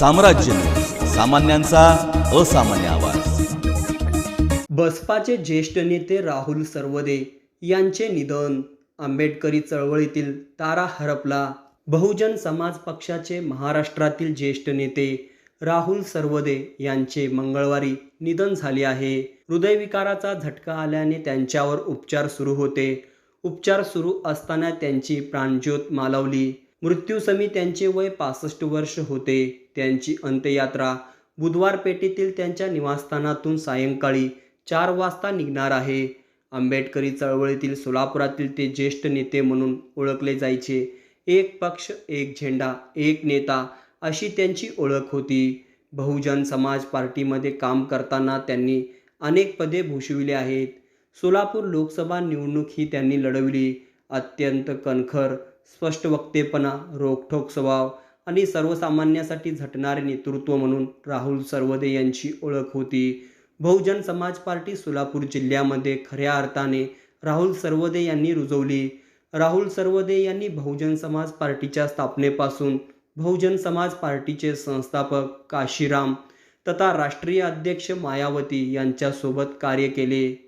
साम्राज्य. सामान्यांचा असामान्य आवाज. बसपाचे ज्येष्ठ नेते राहुल सर्वदे यांचे निधन. आंबेडकरी चळवळीतील तारा हरपला. बहुजन समाज पक्षाचे महाराष्ट्रातील ज्येष्ठ नेते राहुल सर्वदे यांचे मंगळवारी निधन झाले आहे. हृदयविकाराचा झटका आल्याने त्यांच्यावर उपचार सुरू होते. उपचार सुरू असताना त्यांची प्राणज्योत मालवली. मृत्यूसमी त्यांचे वय पासष्ट वर्ष होते. त्यांची अंत्ययात्रा बुधवार पेठेतील त्यांच्या निवासस्थानातून सायंकाळी चार वाजता निघणार आहे. आंबेडकरी चळवळीतील सोलापुरातील ते ज्येष्ठ नेते म्हणून ओळखले जायचे. एक पक्ष एक झेंडा एक नेता अशी त्यांची ओळख होती. बहुजन समाज पार्टीमध्ये काम करताना त्यांनी अनेक पदे भूषविली आहेत. सोलापूर लोकसभा निवडणूक ही त्यांनी लढविली. अत्यंत कणखर स्पष्ट वक्तेपणा रोखठोक स्वभाव आणि सर्वसामान्यासाठी झटणारे नेतृत्व म्हणून राहुल सर्वदे यांची ओळख होती. बहुजन समाज पार्टी सोलापूर जिल्ह्यामध्ये खऱ्या अर्थाने राहुल सर्वदे यांनी रुजवली. राहुल सर्वदे यांनी बहुजन समाज पार्टीच्या स्थापनेपासून बहुजन समाज पार्टीचे संस्थापक काशीराम तथा राष्ट्रीय अध्यक्ष मायावती यांच्यासोबत कार्य केले.